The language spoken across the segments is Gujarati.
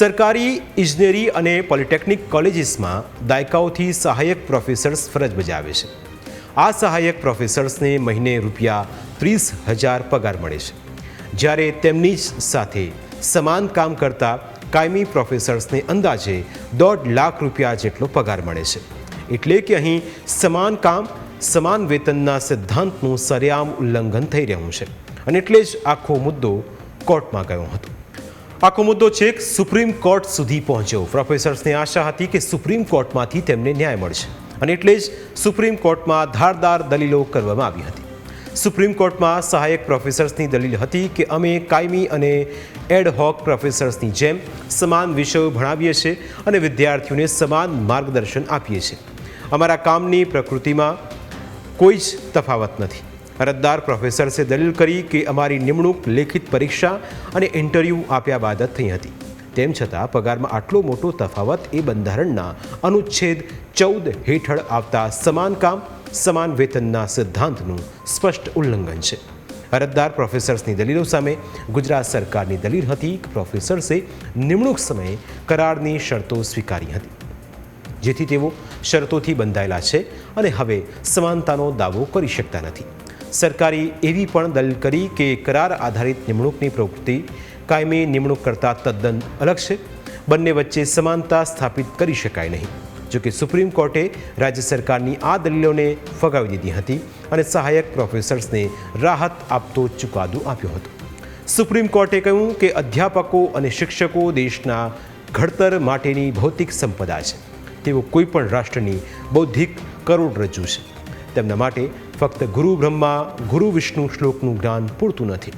સરકારી ઇજનેરી અને પોલિટેકનિક કોલેજીસમાં દાયકાઓથી સહાયક પ્રોફેસર્સ ફરજ બજાવે છે. આ સહાયક પ્રોફેસર્સને મહિને રૂપિયા ત્રીસ હજાર પગાર મળે છે. જ્યારે તેમની જ સાથે સમાન કામ કરતા કાયમી પ્રોફેસર્સને અંદાજે દોઢ લાખ રૂપિયા જેટલો પગાર મળે છે. એટલે કે અહીં સમાન કામ, સમાન વેતનના સિદ્ધાંતનું સરેઆમ ઉલ્લંઘન થઈ રહ્યું છે. અને એટલે જ આખો મુદ્દો કોર્ટમાં ગયો હતો. આખો મુદ્દો છેક સુપ્રીમ કોર્ટ સુધી પહોંચ્યો. પ્રોફેસર્સને આશા હતી કે સુપ્રીમ કોર્ટમાંથી તેમને ન્યાય મળશે. અને એટલે જ સુપ્રીમ કોર્ટમાં ધારદાર દલીલો કરવામાં આવી હતી. સુપ્રીમ કોર્ટમાં સહાયક પ્રોફેસર્સની દલીલ હતી કે અમે કાયમી અને એડ હોક પ્રોફેસર્સની જેમ સમાન વિષયો ભણાવીએ છીએ અને વિદ્યાર્થીઓને સમાન માર્ગદર્શન આપીએ છીએ. અમારા કામની પ્રકૃતિમાં કોઈ જ તફાવત નથી. અરજદાર પ્રોફેસર્સે દલીલ કરી કે અમારી નિમણૂક, લેખિત પરીક્ષા અને ઇન્ટરવ્યૂ આપ્યા બાદ જ થઈ હતી. તેમ છતાં પગારમાં આટલો મોટો તફાવત એ બંધારણના અનુચ્છેદ ચૌદ હેઠળ આવતા સમાન કામ, સમાન વેતનના સિદ્ધાંતનું સ્પષ્ટ ઉલ્લંઘન છે. અરજદાર પ્રોફેસર્સની દલીલો સામે ગુજરાત સરકારની દલીલ હતી કે પ્રોફેસર્સે નિમણૂક સમયે કરારની શરતો સ્વીકારી હતી. જેથી તેઓ શરતોથી બંધાયેલા છે અને હવે સમાનતાનો દાવો કરી શકતા નથી. સરકારે એવી પણ દલીલ કરી કે કરાર આધારિત નિમણૂકની પ્રવૃત્તિ કાયમી નિમણૂક કરતાં તદ્દન અલગ છે. બંને વચ્ચે સમાનતા સ્થાપિત કરી શકાય નહીં. જોકે સુપ્રીમ કોર્ટે રાજ્ય સરકારની આ દલીલોને ફગાવી દીધી હતી અને સહાયક પ્રોફેસર્સને રાહત આપતો ચુકાદો આપ્યો હતો. સુપ્રીમ કોર્ટે કહ્યું કે અધ્યાપકો અને શિક્ષકો દેશના ઘડતર માટેની ભૌતિક સંપદા છે. તેઓ કોઈપણ રાષ્ટ્રની બૌદ્ધિક કરોડરજ્જુ છે. તેમના માટે ફક્ત ગુરુ બ્રહ્મા, ગુરુ વિષ્ણુ શ્લોકનું જ્ઞાન પૂરતું નથી.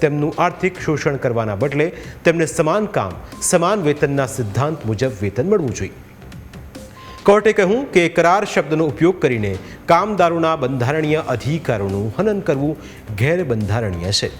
તેમનું આર્થિક શોષણ કરવાના બદલે તેમને સમાન કામ, સમાન વેતનના સિદ્ધાંત મુજબ વેતન મળવું જોઈએ. કોર્ટે કહ્યું કે કરાર શબ્દનો ઉપયોગ કરીને કામદારોના બંધારણીય અધિકારોનું હનન કરવું ગેરબંધારણીય છે.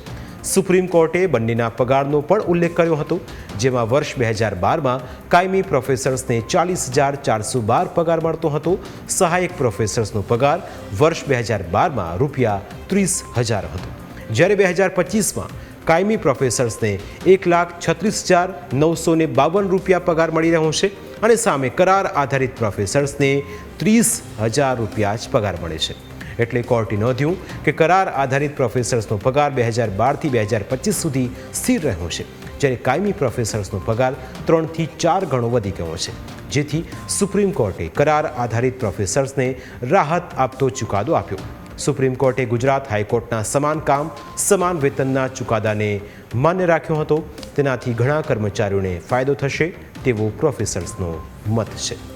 સુપ્રીમ કોર્ટે બંનેના પગારનો પણ ઉલ્લેખ કર્યો હતો, જેમાં વર્ષ બે હજાર બારમાં કાયમી પ્રોફેસર્સને ચાલીસ હજાર ચારસો બાર પગાર મળતો હતો. સહાયક પ્રોફેસર્સનો પગાર વર્ષ બે હજાર બારમાં રૂપિયા ત્રીસ હજાર હતો. જ્યારે બે હજાર પચીસમાં કાયમી પ્રોફેસર્સને એક લાખ છત્રીસ હજાર નવસો બાવન રૂપિયા પગાર મળી રહ્યો છે અને સામે કરાર આધારિત પ્રોફેસર્સને ત્રીસ હજાર રૂપિયા જ પગાર મળે છે. એટલે કોર્ટે નોંધ્યું કે કરાર આધારિત પ્રોફેસર્સનો પગાર બે હજાર બારથી બે હજાર પચીસ સુધી સ્થિર રહ્યો છે, જ્યારે કાયમી પ્રોફેસર્સનો પગાર ત્રણથી ચાર ગણો વધી ગયો છે. જેથી સુપ્રીમ કોર્ટે કરાર આધારિત પ્રોફેસર્સને રાહત આપતો ચુકાદો આપ્યો. સુપ્રીમ કોર્ટે ગુજરાત હાઈકોર્ટના સમાન કામ, સમાન વેતનના ચુકાદાને માન્ય રાખ્યો હતો. તેનાથી ઘણા કર્મચારીઓને ફાયદો થશે તેવો પ્રોફેસર્સનો મત છે.